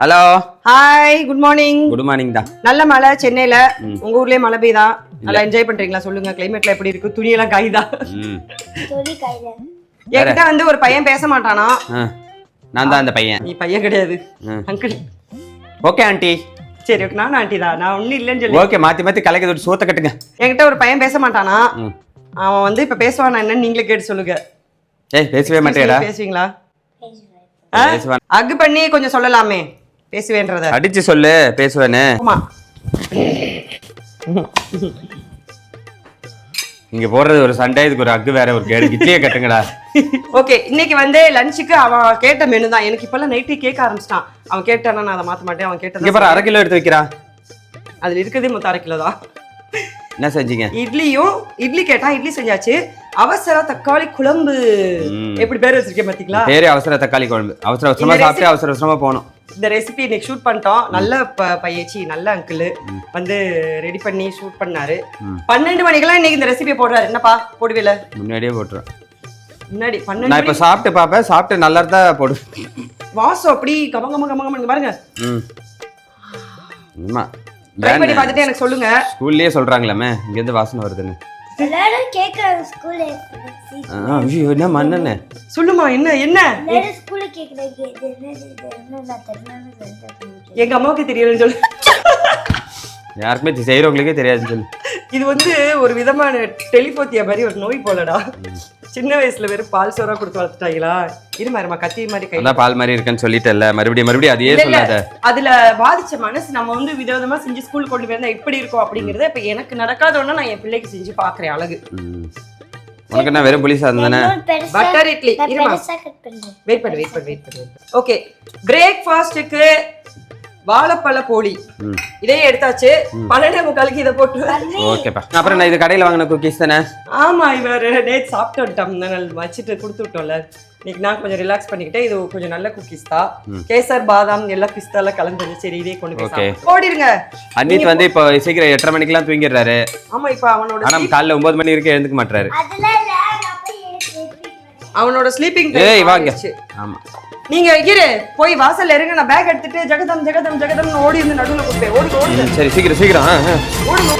Hello hi good morning good morning தான் நல்ல மழை சென்னையில. உங்க ஊர்லயே மழை பெய்யுதா? நல்லா என்ஜாய் பண்றீங்களா? சொல்லுங்க கிளைமேட்ல எப்படி இருக்கு? காயுதா? துணி கையில என்கிட்ட வந்து ஒரு பையன் பேச மாட்டானா? நான் தான் அந்த பையன். நீ பையன் கிடையாது. அங்கிள் ஓகே ஆண்டி சரி okay, நான் ஆண்டி தான். நான் ஒண்ணும் இல்லைன்னு சொல்லி. ஓகே மாற்றி மாற்றி கலைக்க தொட்டு சோத்த கட்டுங்க. என்கிட்ட ஒரு பையன் பேச மாட்டானா? அவன் வந்து இப்ப பேசுவானா என்னன்னு நீங்களே கேட்டு சொல்லுங்க. ஏய் பேசவே மாட்டேடா. பேசுவீங்களா? அக்கு பண்ணி கொஞ்சம் சொல்லலாமே. பேசுவேன்றத. அடிச்சு சொல்லு பேசுவேன்னு ஆமா. இங்க போடுறது ஒரு சண்டை இதுக்கு ஒரு அக்கு வேற ஒரு கேடு. கிட்லியே கட்டுங்கடா. ஓகே இன்னைக்கு வந்து லஞ்சுக்கு அவன் கேட்ட மெனு தான். எனக்கு இப்பெல்லாம் நைட்டே கேட்க ஆரம்பிச்சிட்டான். அவன் கேட்டானா நான் அதை மாத்த மாட்டேன். அவன் இங்க கேட்டது பாரு அரை கிலோ எடுத்து வைக்கிறா அதுல இருக்கிறதே மொத்தம் அரை கிலோ தான். என்ன செஞ்சீங்க? இட்லியும் இட்லி கேட்டா இட்லி செஞ்சாச்சு. அவசர தக்காளி குழம்பு. எப்படி பேர் வச்சிருக்கேன் பாத்தீங்களா? பேரே அவசர தக்காளி குழம்பு. அவசர அவசரமா சாப்பிட்டு அவசர அவசரமா போகணும். இந்த ரெசிபி இன்னைக்கு ஷூட் பண்ணிட்டோம். நல்ல பையச்சி நல்ல அங்கிள் வந்து ரெடி பண்ணி ஷூட் பண்ணாரு. பன்னெண்டு மணிக்கெல்லாம் இன்னைக்கு இந்த ரெசிபி போடுறாரு. என்னப்பா போடுவில முன்னாடியே போட்டுருவேன் முன்னாடி நான் பன்னெண்டு இப்ப சாப்பிட்டு பார்ப்பேன். சாப்பிட்டு நல்லா இருந்தா போடு. வாசம் அப்படி கம கம கம பாருங்க. ட்ரை பண்ணி பார்த்துட்டு எனக்கு சொல்லுங்க. ஸ்கூல்லயே சொல்றாங்களாமே. இங்க இருந்து வாசனை வருதுன்னு. எல்லாரும் கேக்குறாங்க ஸ்கூல்ல ஆ, ஐயோ என்ன மண்ணெண்ணே சொல்லுமா என்ன என்ன? எல்லாரும் ஸ்கூல்ல கேக்குறாங்க எங்க அம்மாவுக்கு தெரியலன்னு சொல்லு. யாருக்குமே செய்றவங்களுக்கே தெரியாதுன்னு சொல்லு. இது வந்து ஒரு விதமான டெலிபோத்தியா மாதிரி ஒரு நோய் போலடா. சின்ன வயசுல வெறும் பால் சோறா கொடுத்து வளர்த்துட்டாங்களா? இருமா இருமா கத்தி மாதிரி கை. அதான் பால் மாதிரி இருக்குன்னு சொல்லிட்டேல்ல மறுபடியும் மறுபடியும் அதையே. சொல்லாத. அதுல பாதிச்ச மனசு நம்ம வந்து விதவிதமா செஞ்சு ஸ்கூல் கொண்டு போயிருந்தா எப்படி இருக்கும் அப்படிங்கறத இப்ப எனக்கு நடக்காத ஒண்ணு நான் என் பிள்ளைக்கு செஞ்சு பாக்குறேன் அழகு. உனக்கு என்ன வெறும் புளி சாதம் தானே? பட்டர் இட்லி. இருமா? வெயிட் பண்ணு வெயிட் பண்ணு வெயிட் பண்ணு. ஓகே பிரேக்ஃபாஸ்ட்டுக்கு வாழைப்பழ போலி ம். இதையே எடுத்தாச்சு. பன்னெண்டே முக்காலுக்கு இதை போட்டு. ஓகேப்பா அப்புறம் நான் இது கடையில வாங்கின குக்கீஸ் தானே? ஆமா இவர் நேத்து சாப்பிட்டு வந்துட்டோம் வச்சுட்டு கொடுத்து விட்டோம்ல இன்னைக்கு நான் கொஞ்சம் ரிலாக்ஸ் பண்ணிக்கிட்டேன். இது கொஞ்சம் நல்ல குக்கீஸ் தான். கேசர் பாதாம் எல்லாம் பிஸ்தா எல்லாம் கலந்து சரி இதே கொண்டு போய். ஓடிடுங்க அன்னித் வந்து இப்போ சீக்கிரம் எட்டரை மணிக்கெல்லாம் தூங்கிடுறாரு. ஆமா இப்ப அவனோட காலைல ஒன்பது மணி வரைக்கும் எழுந்துக்க மாட்டாரு அவனோட ஸ்லீப்பிங் ஏய் வாங்க. ஆமா. நீங்க இரு போய் வாசல்ல இருங்க நான் பேக் எடுத்துட்டு ஜெகதம் ஜெகதம் ஜெகதம்னு ஓடி இருந்து நடுவுல கொடுப்பேன் ஓடி ம், சரி சீக்கிரம் சீக்கிரம். ஓடுங்க